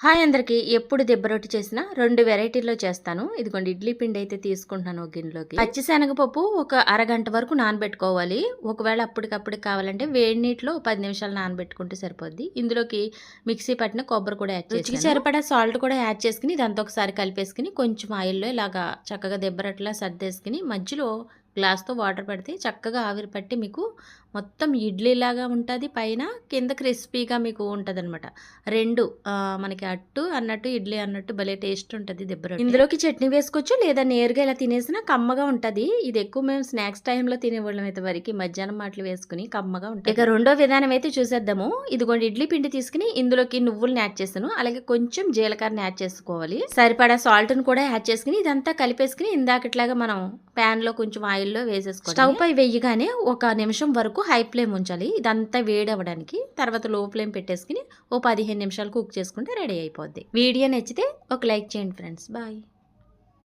Hi అందరికి. ఎప్పుడు దెబ్బ రొట్టి చేసినా రెండు వెరైటీల్లో చేస్తాను. ఇదిగోండి ఇడ్లీ పిండి అయితే తీసుకుంటున్నాను ఒక గిన్నెలోకి. పచ్చి శనగపప్పు ఒక అరగంట వరకు నానబెట్టుకోవాలి. ఒకవేళ అప్పటికప్పుడు కావాలంటే వేడి నీటిలో పది నిమిషాలు నానబెట్టుకుంటే సరిపోద్ది. ఇందులోకి మిక్సీ పట్టిన కొబ్బరి కూడా యాడ్ చేసి సరిపడా సాల్ట్ కూడా యాడ్ చేసుకుని ఇదంతా ఒకసారి కలిపేసుకుని కొంచెం ఆయిల్లో ఇలాగా చక్కగా దెబ్బ రొట్టెలా సర్దేసుకుని మధ్యలో గ్లాస్తో వాటర్ పెడితే చక్కగా ఆవిరి పట్టి మీకు మొత్తం ఇడ్లీలాగా ఉంటుంది. పైన కింద క్రిస్పీగా మీకు ఉంటుంది అనమాట రెండు మనకి అట్టు అన్నట్టు ఇడ్లీ అన్నట్టు భలే టేస్ట్ ఉంటుంది దెబ్బ రొట్టె. ఇందులోకి చట్నీ వేసుకోవచ్చు లేదా నేరుగా ఇలా తినేసినా కమ్మగా ఉంటుంది. ఇది ఎక్కువ మేము స్నాక్స్ టైంలో తినేవాళ్ళం అయితే వరకు. మధ్యాహ్నం మాటలు వేసుకుని కమ్మగా ఉంటుంది. ఇక రెండో విధానం అయితే చూసేద్దాము. ఇదిగోండి ఇడ్లీ పిండి తీసుకుని ఇందులోకి నువ్వులను యాడ్ చేస్తాను అలాగే కొంచెం జీలకర్రని యాడ్ చేసుకోవాలి. సరిపడా సాల్ట్ని కూడా యాడ్ చేసుకుని ఇదంతా కలిపేసుకుని ఇందాకట్లాగా మనం ప్యాన్లో కొంచెం ఆయిల్లో వేసేసుకోవాలి స్టవ్ పై వేయగానే ఒక నిమిషం వరకు హై ఫ్లేమ్ ఉంచాలి. ఇదంతా వేడి అవ్వడానికి తర్వాత లో ఫ్లేమ్ పెట్టేసుకుని ఓ పదిహేను నిమిషాలు కుక్ చేసుకుంటే రెడీ అయిపోద్ది. వీడియో నచ్చితే ఒక లైక్ చేయండి ఫ్రెండ్స్. బాయ్.